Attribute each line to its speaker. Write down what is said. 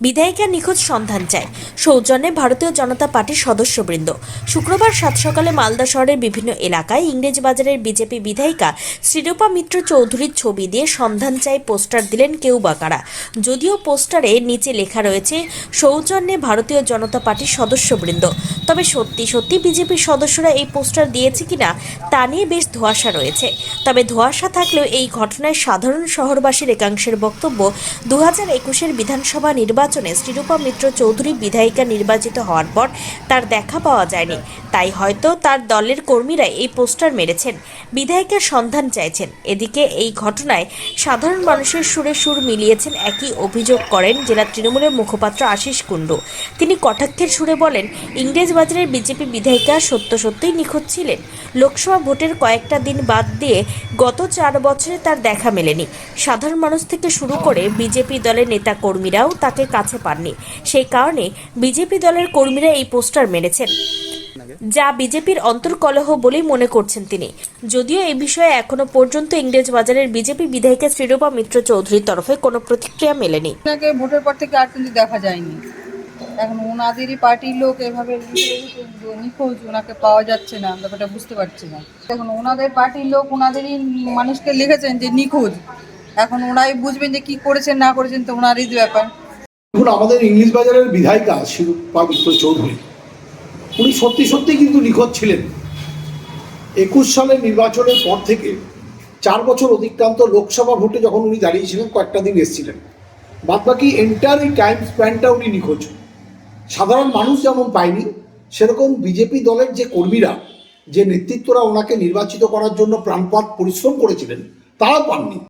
Speaker 1: বিধায়িকা নিখোঁজ সন্ধান চায়। সৌজন্যে ভারতীয় জনতা পার্টির সদস্যবৃন্দ। শুক্রবার সাত সকালে মালদা শহরের বিভিন্ন এলাকায় ইংরেজবাজারের বিজেপি বিধায়িকা শ্রীরূপা মিত্র চৌধুরীর ছবি দিয়ে সন্ধান চাই পোস্টার দিলেন কেউ বা কারা। যদিও পোস্টারে নিচে লেখা রয়েছে, সৌজন্যে ভারতীয় জনতা পার্টির সদস্যবৃন্দ। তবে সত্যি সত্যি বিজেপির সদস্যরা এই পোস্টার দিয়েছে কিনা তা নিয়ে বেশ ধোঁয়াশা রয়েছে। তবে ধোঁয়াশা থাকলেও এই ঘটনায় সাধারণ শহরবাসীর একাংশের বক্তব্য দু হাজার একুশের বিধানসভা নির্বাচনে শ্রীরূপা মিত্র চৌধুরী বিধায়িকা নির্বাচিত হওয়ার পর তার দেখা পাওয়া যায়নি। তাই হয়তো তার দলের কর্মীরা এই পোস্টার মেরেছেন। বিধায়িকার সন্ধান চাইছেন। এদিকে এই ঘটনায় সাধারণ মানুষের সুরে সুর মিলিয়েছেন একই অভিযোগ করেন জেলা তৃণমূলের মুখপাত্র আশিস কুণ্ডু। তিনি কটাক্ষের সুরে বলেন, ইংরেজবাজারের বিজেপি বিধায়িকা সত্য সত্যই নিখোঁজ ছিলেন। লোকসভা ভোটের কয়েকটা দিন বাদ দিয়ে গত চার বছরে তার দেখা মেলেনি। সাধারণ মানুষ থেকে শুরু করে বিজেপি দলের নেতা কর্মীরাও তাকে কাছে পাননি। সেই কারণে বিজেপি দলের কর্মীরা এই পোস্টার মেরেছেন। যা বিজেপির অন্তর্কলহ বলেই মনে করছেন তিনি। যদিও এই বিষয়ে এখনও পর্যন্ত ইংরেজ বাজারের বিজেপি বিধায়িকা শ্রীরূপা মিত্র চৌধুরীর তরফে কোনো প্রতিক্রিয়া মেলেনি।
Speaker 2: ভোটের পর থেকে আর কিন্তু দেখা যায়নি। এখন ওনাদেরই পার্টির লোক এভাবে নিখোঁজ ওনাকে পাওয়া যাচ্ছে না ব্যাপারটা বুঝতে পারছি না। এখন ওনাদের পার্টির লোক ওনাদেরই মানুষকে লিখেছেন যে নিখোঁজ। এখন ওনাই বুঝবেন যে কি করেছেন, না করেছেন তো ওনারই ব্যাপার।
Speaker 3: আমাদের ইংলিশ বাজারের বিধায়িকা মিত্র চৌধুরী, উনি সত্যি সত্যি কিন্তু নিখোঁজ ছিলেন। একুশ সালের নির্বাচনের পর থেকে চার বছর অতিক্রান্ত লোকসভা ভোটে যখন উনি দাঁড়িয়েছিলেন, কয়েকটা দিন এসেছিলেন। বাদবাকি এন্টার এই টাইম স্প্যানটা উনি নিখোঁজ। সাধারণ মানুষ যেমন পায়নি, সেরকম বিজেপি দলের যে কর্মীরা, যে নেতৃত্বরা ওনাকে নির্বাচিত করার জন্য প্রাণপাত পরিশ্রম করেছিলেন, তারাও পাননি।